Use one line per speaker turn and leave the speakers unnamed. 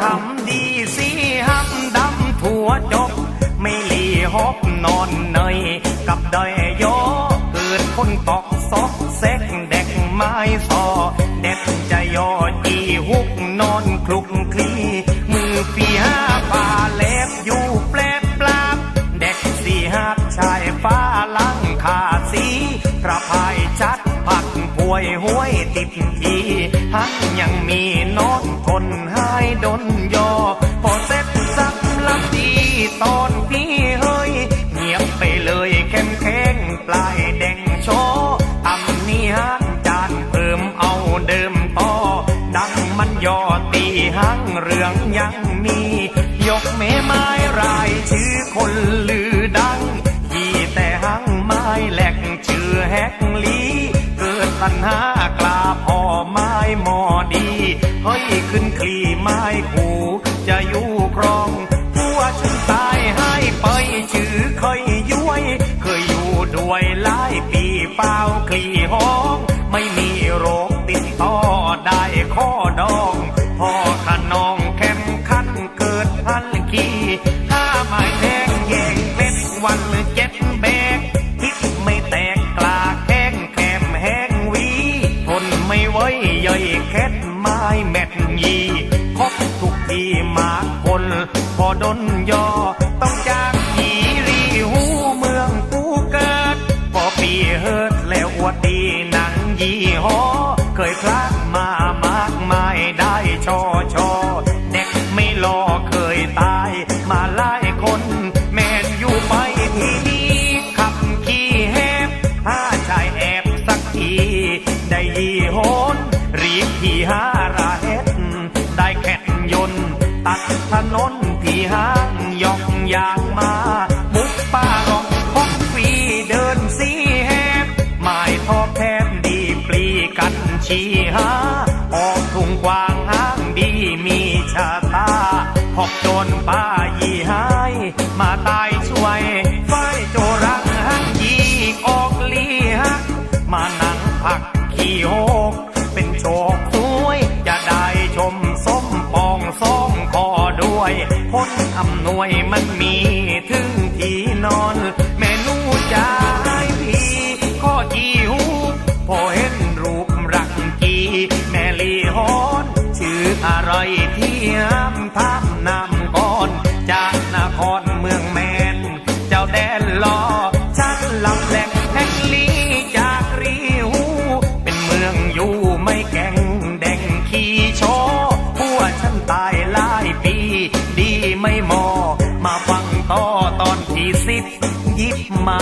ทำดีสีหักดำถั่วจบไม่หลีหอบนอนเนยกับดอยโยเกิดคนตอกซอกเซกแดกไม้ซอเด็ดจะยอดีหุกนอนคลุกคลีมือเปีห้าป่าเล็บอยู่ วยห้วยติดทีหันยังมีโนอนทนให้ดนยอ พอเสร็จสักลับดีตอนพี่เฮ้ย เงียบไปเลยแข็งแข็งปลายแดงโชตำนี่หันจานเพิ่มเอาเดิมต่อ ดังมันยอตีหังเรื่องยังมี ยกเมไม้รายชื่อ หมอดีห้อยขึ้นคลีไม้ขู่จะอยู่ครองผัวฉันตายให้ไปชื่อเคยย้วย เคยอยู่ด้วยหลายปีเฝ้าคลีห้อง ไม่มีโรคติดต่อได้ข้อดอง ไม้แม็ดยีพบทุกทีมากคนพอดนยอ ต้องจากหีรีหูเมืองกูเกิด พอปีเฮิดแล้วอวดดีหนังยี่ห้อ เคยพลาดมามากมายได้ชอ กันชีหา ออกทุ่งกว้างห้างดีมีชาตาหอกโจนป้ายี่หาย มาตายช่วยไฟโจรังหังยีออกลีฮัก มานั่งพักขี้โหกเป็นโชคสวยจะได้ชมส้มปองสองคอด้วยพ้นอำนวยมันมี นำก่อน จากนครเมืองแมน เจ้าแดนลอฉันลำแหลกแห่งลีจากรีหูเป็นเมืองอยู่ไม่แก่งแดงขี่โชผัวฉันตายหลายปี ดีไม่มอ มาฟังต่อตอนที่สิบยิบมา